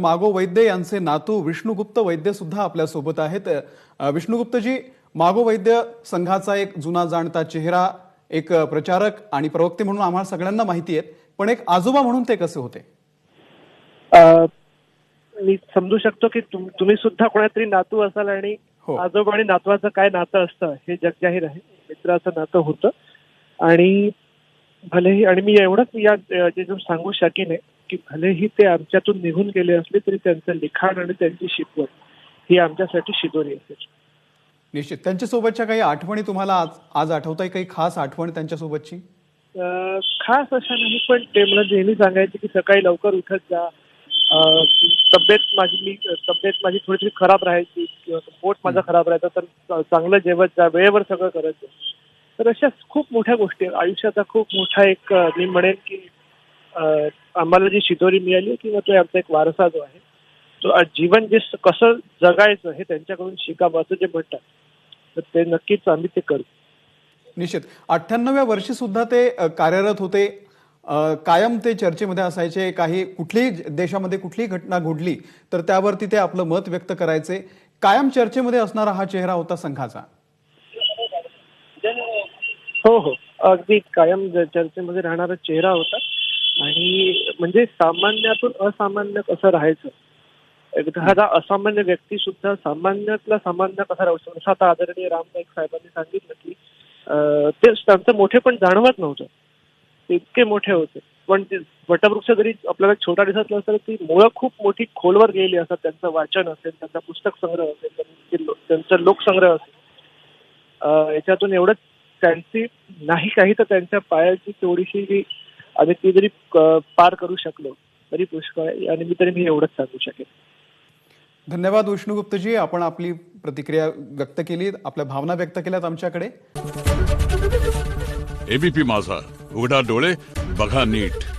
मागो वैद्य यांचे नातू विष्णुगुप्त वैद्य सुद्धा आपल्यासोबत आहेत. विष्णुगुप्तजी मागो वैद्य संघाचा एक जुना जाणता चेहरा एक प्रचारक आणि प्रवक्ते म्हणून आम्हाला सगळ्यांना माहिती आहेत. पण एक आजोबा म्हणून ते कसे होते? मी समजू शकतो की तुम- तुम्ही सुद्धा कोणातरी नातू असाल आणि हो. आजोबा आणि नातवाचं काय नातं असतं हे जग जाहीर आहे. मित्राचं नातं होतं. आणि भलेही आणि मी एवढंच या सांगू शकेन की भलेही ते आमच्यातून निघून गेले असले तरी त्यांचं लिखाण आणि त्यांची शिकवण ही आमच्यासाठी शिदोरी असेल. निश्चित. त्यांच्यासोबतच्या काही आठवणी तुम्हाला आज आज आठवताय? काही खास आठवण त्यांच्यासोबतची? खास अशा नाही पण ते मला नेहमी सांगायचे की सकाळी लवकर उठत जा. तब्येत माझी मी तब्येत माझी थोडी थोडी खराब राहायची किंवा पोट माझा खराब राहायचा तर चांगलं जेवत जा वेळेवर सगळं करायचं. तर अशा खूप मोठ्या गोष्टी आहेत. आयुष्याचा खूप मोठा एक मी म्हणेन की आम्हाला जी शिदोरी मिळाली किंवा तो आमचा एक वारसा जो आहे तो आज जीवन जे कसं जगायचं हे त्यांच्याकडून शिकावं असं जे म्हणतात तर ते नक्कीच आम्ही ते करू. निश्चित. अठ्ठ्याण्णव्या वर्षी सुद्धा ते कार्यरत होते. कायम ते चर्चेमध्ये असायचे. काही कुठलीही देशामध्ये कुठलीही घटना घडली तर त्यावरती ते आपलं मत व्यक्त करायचे. कायम चर्चेमध्ये असणारा हा चेहरा होता संघाचा. हो हो. अगदी कायम चर्चेमध्ये राहणारा चेहरा होता. आणि म्हणजे सामान्यातून असामान्य कसं राहायचं? एखादा असामान्य व्यक्ती सुद्धा सामान्यातला सामान्य कसा राहू शकतो? जसं आता आदरणीय राम नाईक साहेबांनी सांगितलं की ते त्यांचं मोठे पण जाणवत नव्हतं. ते इतके मोठे होते. पण ते वटवृक्ष जरी आपल्याला छोटा दिसत नसलं तरी ती मुळं खूप मोठी खोलवर गेलेली असतात त्यांचं वाचन असेल त्यांचा पुस्तक संग्रह असेल त्यांचे त्यांचा लोकसंग्रह असेल. याच्यातून एवढंच त्यांची नाही काही तर त्यांच्या पायाची थोडीशी जी आम्ही ती जरी पार करू शकलो तरी पुष्कळ मी तरी मी एवढंच सांगू शकेन. धन्यवाद विष्णुगुप्तजी. आपण आपली प्रतिक्रिया व्यक्त केली. आपल्या भावना व्यक्त केल्यात आमच्याकडे. एबीपी माझा. उघडा डोळे बघा नीट.